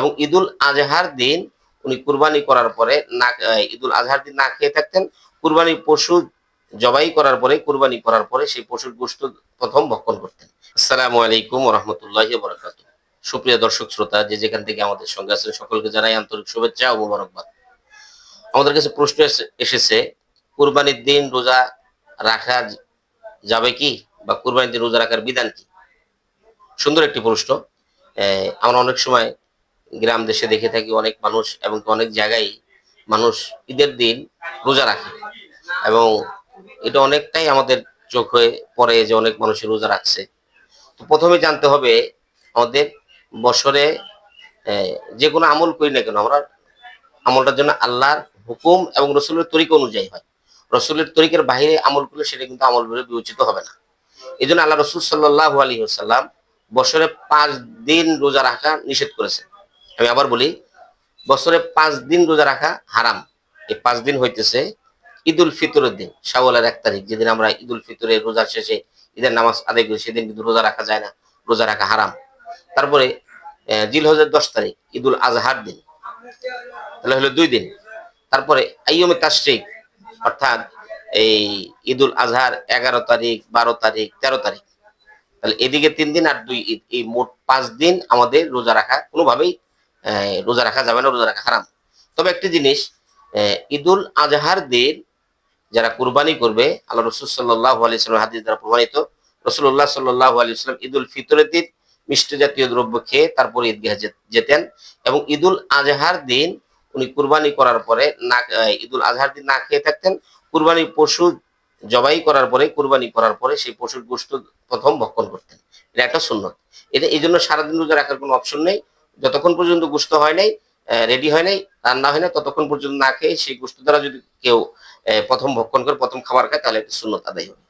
এবং ঈদুল আজহার দিন উনি কুরবানি করার পরে না, ঈদুল আজহার দিন না খেয়ে থাকতেন। কুরবানি পশু জবাই করার পরে, কুরবানি করার পরে সেই পশুর গোশত প্রথম ভক্ষণ করতেন। আসসালামু আলাইকুম রহমতুল্লাহ বরকাত সুপ্রিয় দর্শক শ্রোতা, যে যেখান থেকে আমাদের সঙ্গে আছেন, সকলকে জানাই আন্তরিক শুভেচ্ছা ও মোবারকবাদ। আমাদের কাছে প্রশ্ন এসেছে, কুরবানির দিন রোজা রাখা যাবে কি বা কুরবানির দিন রোজা রাখার বিধান কি? সুন্দর একটি প্রশ্ন। আমরা অনেক সময় গ্রাম দেশে দেখে থাকি অনেক মানুষ এবং অনেক জায়গায় মানুষ ঈদের দিন রোজা রাখে। এবং এটা অনেকটাই আমাদের চোখ হয়ে পড়ে যে অনেক মানুষের রোজা রাখছে। তো প্রথমে জানতে হবে আমাদের বছরে যে কোনো আমল করি না কেন, আমরা আমলটার জন্য আল্লাহর হুকুম এবং রসুলের তরিকা অনুযায়ী হয়। রসুলের তরিকের বাইরে আমল করলে সেটা কিন্তু আমল বলে বিবেচিত হবে না। এই জন্য আল্লাহ রসুল সাল্লাহ আলী সাল্লাম বছরে পাঁচ দিন রোজা রাখা নিষেধ করেছেন। আমি আবার বলি, বছরে পাঁচ দিন রোজা রাখা হারাম। এই পাঁচ দিন হইতেছে ঈদুল ফিতরের দিন, শাওয়ালের এক তারিখ, যেদিন আমরা ঈদুল ফিতরের রোজার শেষে ঈদের নামাজ আদায় করি, সেদিন কিন্তু রোজা রাখা যায় না, রোজা রাখা হারাম। তারপরে জিল জিলহজের দশ তারিখ, ঈদুল আজহার দিন। তাহলে হলো দুই দিন। তারপরে, আইয়মে তাশরিক, অর্থাৎ এই ঈদুল আজহার এগারো তারিখ, বারো তারিখ, তেরো তারিখ। তাহলে এদিকে তিন দিন আর দুই ঈদ। এই মোট পাঁচ দিন আমাদের রোজা রাখা কোনোভাবেই রোজা রাখা যাবে না, রোজা রাখা হারাম। তবে একটি জিনিস ঈদুল আজহার দিন যারা কুরবানি করবে, আল্লাহ রসুল সাল্লাহ আলিয়াল্লাম হাদিস দ্বারা প্রমাণিত রসুল্লাহ সাল্লাহ আলিয়াল্লাম ঈদুল ফিতরের দিন মিষ্টি জাতীয় দ্রব্য খেয়ে তারপরে ঈদগাহ যেতেন এবং ঈদুল আজহার দিন উনি কুরবানি করার পরে না ঈদুল আজহার দিন না খেয়ে থাকতেন। কুরবানি পশু জবাই করার পরে, কুরবানি করার পরে সেই পশুর গোশত প্রথম ভক্ষণ করতেন। এটা একটা সুন্নত। এটা, এই জন্য সারাদিন রোজা রাখার কোনো অপশন নেই। যতক্ষণ পর্যন্ত গুস্ত হয় নাই রেডি হয় নাই, রান্না হয় না ততক্ষণ পর্যন্ত না খেয়ে সেই গুস্ত দ্বারা যদি কেউ প্রথম ভক্ষণ করে প্রথম খাবার খায়, তাহলে একটি শূন্যতা দেয় হবে।